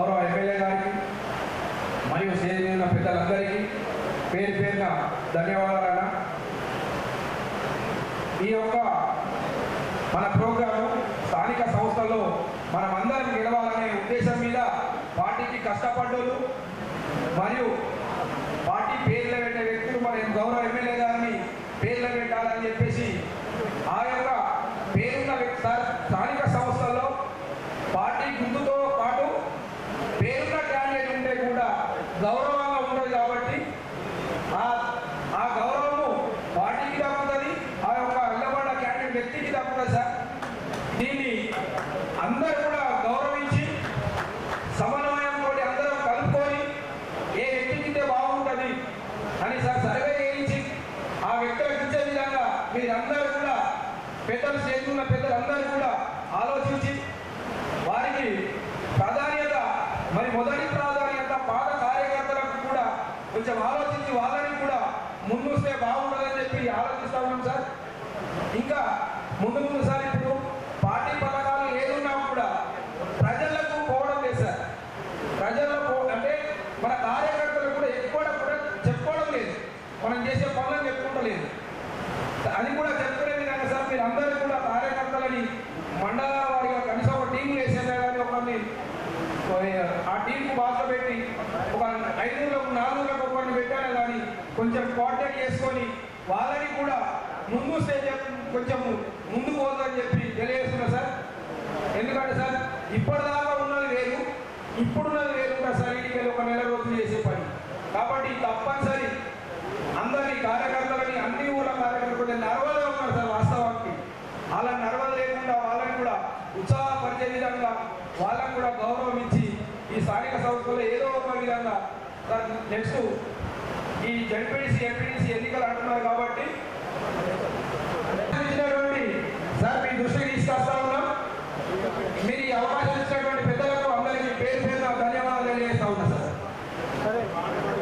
గౌరవ ఎమ్మెల్యే గారికి మరియు చేరిన పెద్దలందరికీ పేరు పేరున ధన్యవాదాలన్న. ఈ యొక్క మన ప్రోగ్రాము స్థానిక సంస్థల్లో మనం అందరం గెలవాలనే ఉద్దేశం మీద పార్టీకి కష్టపడ్డోళ్ళు మరియు పార్టీ పేర్లు పెట్టే వ్యక్తులు మన గౌరవ ఎమ్మెల్యే గారిని పేర్లు పెట్టాలని చెప్పేసి ఆ యొక్క పేరున్న వ్యక్తి స్థానిక సంస్థల్లో పార్టీ గుర్తుతో పాటు పేరున్న క్యాండిడేట్ ఉంటే కూడా గౌరవంగా ఉంటుంది కాబట్టి ఆ ఆ గౌరవము పార్టీకి తప్పుతుంది ఆ యొక్క వెళ్ళబడ్డ క్యాండిడేట్ వ్యక్తికి దక్కుతుంది సార్. దీన్ని అందరూ కూడా గౌరవించి సమన్వయంతో అందరం కలుపుకొని ఏ వ్యక్తికితే బాగుంటుంది అని సార్ సర్వే చేయించి ఆ వ్యక్తులకు ఇచ్చే విధంగా మీరందరూ కూడా పెద్దలు చేస్తున్న పెద్దలందరూ కూడా ఆలోచించి వారికి ప్రాధాన్యత మరి మొదటి ప్రాధాన్యత పాత కొంచెం ఆలోచించి వాళ్ళని కూడా ముందుస్తే బాగుంటుందని చెప్పి ఆలోచిస్తా ఉన్నాం సార్. ఇంకా ముందు ముందు సార్ ఇప్పుడు పార్టీ పథకాలు ఏదున్నా కూడా ప్రజలకు పోవడం లేదు సార్. ప్రజల్లో పో అంటే మన కార్యకర్తలు కూడా ఎక్కువ కూడా చెప్పుకోవడం లేదు. మనం చేసే పనులను చెప్పుకోవట్లేదు అది కూడా చెప్పుకునే విధంగా సార్ మీరు అందరూ కూడా కార్యకర్తలని మండల వారిగా కనీసం ఒక టీం వేసేదా కానీ ఒకరిని ఆ టీంకు బాధ పెట్టి ఒక ఐదుగురు నాలుగు పెట్టారా కానీ కొంచెం కాంటాక్ట్ చేసుకొని వాళ్ళని కూడా ముందు స్టేజ్ కొంచెం ముందుకు పోదని చెప్పి తెలియజేస్తున్నా సార్. ఎందుకంటే సార్ ఇప్పటిదాకా ఉన్నది వేరు ఇప్పుడున్నది వేరు కూడా సార్ ఇంటికి ఒక నెల రోజులు చేసే పని. కాబట్టి తప్పనిసరి అందరి కార్యకర్తలని అన్ని ఊళ్ళ కార్యకర్తలు కొంచెం నర్వదే ఉన్నారు సార్ వాస్తవానికి. అలా నర్వద లేకుండా వాళ్ళని కూడా ఉత్సాహపరిచే విధంగా వాళ్ళకు కూడా గౌరవం ఇచ్చి ఈ స్థానిక సంస్థలో ఏదో ఒక విధంగా next Y ya el, el,